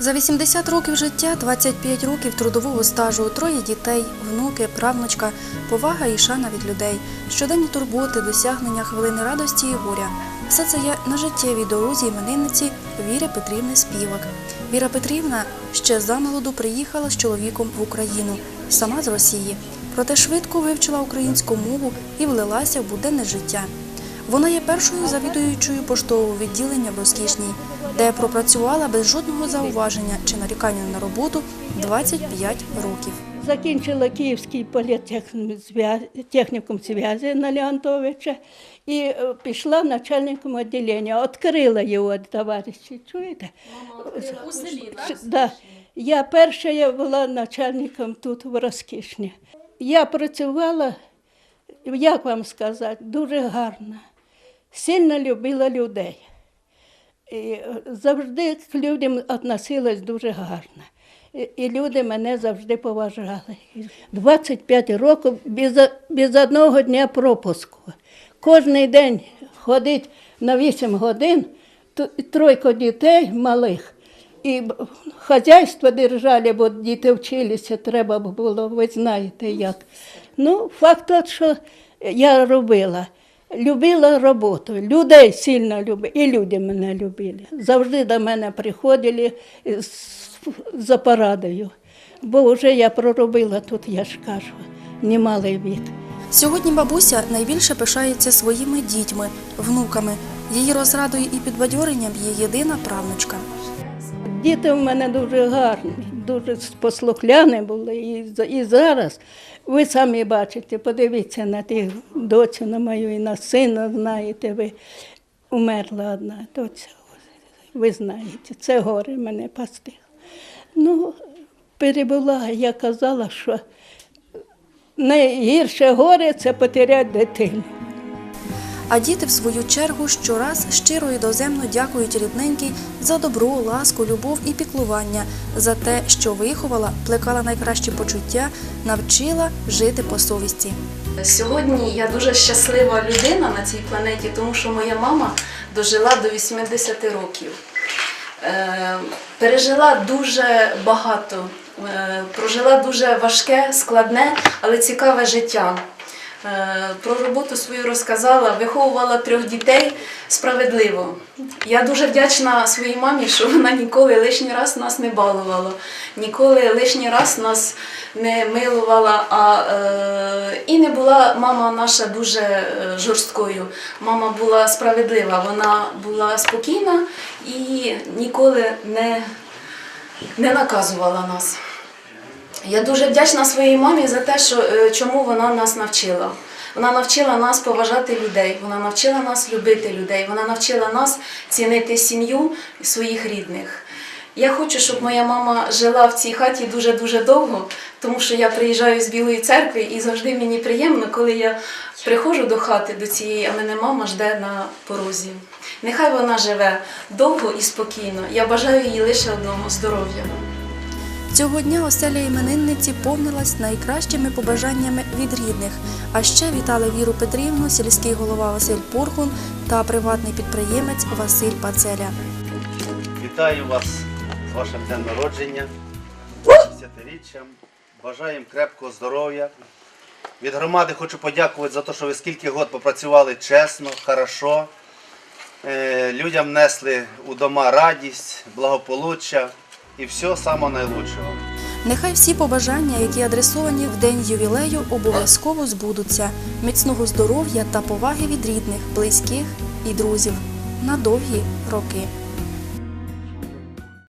За 80 років життя, 25 років трудового стажу, троє дітей, внуки, правнучка, повага і шана від людей, щоденні турботи, досягнення хвилини радості і горя. Все це є на життєвій дорозі іменинниці Віри Петрівни Співак. Віра Петрівна ще замолоду приїхала з чоловіком в Україну, сама з Росії. Проте швидко вивчила українську мову і влилася в буденне життя. Вона є першою завідуючою поштового відділення в Розкішній, де пропрацювала без жодного зауваження чи нарікання на роботу 25 років. Закінчила Київський політехнікум зв'я- на Леонтовича і е, пішла начальником відділення. Відкрила його товариші. Чуєте? у селі, Да. Я перша я була начальником тут в Розкішні. Я працювала, як вам сказати, дуже гарно. Сильно любила людей. І завжди к людям відносилась дуже гарно. І, і люди мене завжди поважали. 25 років без, без одного дня пропуску. Кожен день ходить на 8 годин, тройко дітей малих. І хазяйство держали, бо діти вчилися, треба було, ви знаєте як. Ну, факт що я робила. Любила роботу, людей сильно любила, і люди мене любили. Завжди до мене приходили за порадою. Бо вже я проробила тут, я ж кажу, немалий вік. Сьогодні бабуся найбільше пишається своїми дітьми, внуками. Її розрадою і підбадьоренням є єдина правнучка. Діти в мене дуже гарні, дуже послухляні були. І, і зараз ви самі бачите, подивіться на тих доцю на мою і на сина, знаєте, ви умерла одна доця. Ви знаєте, це горе мене постигло. Ну, перебула, я казала, що найгірше горе це потеряти дитину. А діти, в свою чергу, щораз щиро і доземно дякують рідненькій за добро, ласку, любов і піклування, за те, що виховала, плекала найкращі почуття, навчила жити по совісті. Сьогодні я дуже щаслива людина на цій планеті, тому що моя мама дожила до 80 років. Е, пережила дуже багато, е, прожила дуже важке, складне, але цікаве життя. Е, Про роботу свою розказала, виховувала трьох дітей справедливо. Я дуже вдячна своїй мамі, що вона ніколи лишній раз нас не балувала, ніколи лишній раз нас не милувала, а е, і не була мама наша дуже е, жорсткою. Мама була справедлива, вона була спокійна і ніколи не, не наказувала нас. Я дуже вдячна своїй мамі за те, що е, чому вона нас навчила. Вона навчила нас поважати людей, вона навчила нас любити людей, вона навчила нас цінити сім'ю і своїх рідних. Я хочу, щоб моя мама жила в цій хаті дуже-дуже довго, тому що я приїжджаю з Білої церкви і завжди мені приємно, коли я приходжу до хати до цієї, а мене мама жде на порозі. Нехай вона живе довго і спокійно. Я бажаю їй лише одного здоров'я. Цього дня оселя іменинниці повнилась найкращими побажаннями від рідних. А ще вітали Віру Петрівну, сільський голова Василь Порхун та приватний підприємець Василь Пацеля. Вітаю вас з вашим днем народження, 60-річчям. Бажаємо крепкого здоров'я. Від громади хочу подякувати за те, що ви скільки год попрацювали чесно, хорошо. Е, Людям несли у дома радість, благополуччя і все саме найкращого. Нехай всі побажання, які адресовані в день ювілею, обов'язково збудуться. Міцного здоров'я та поваги від рідних, близьких і друзів на довгі роки.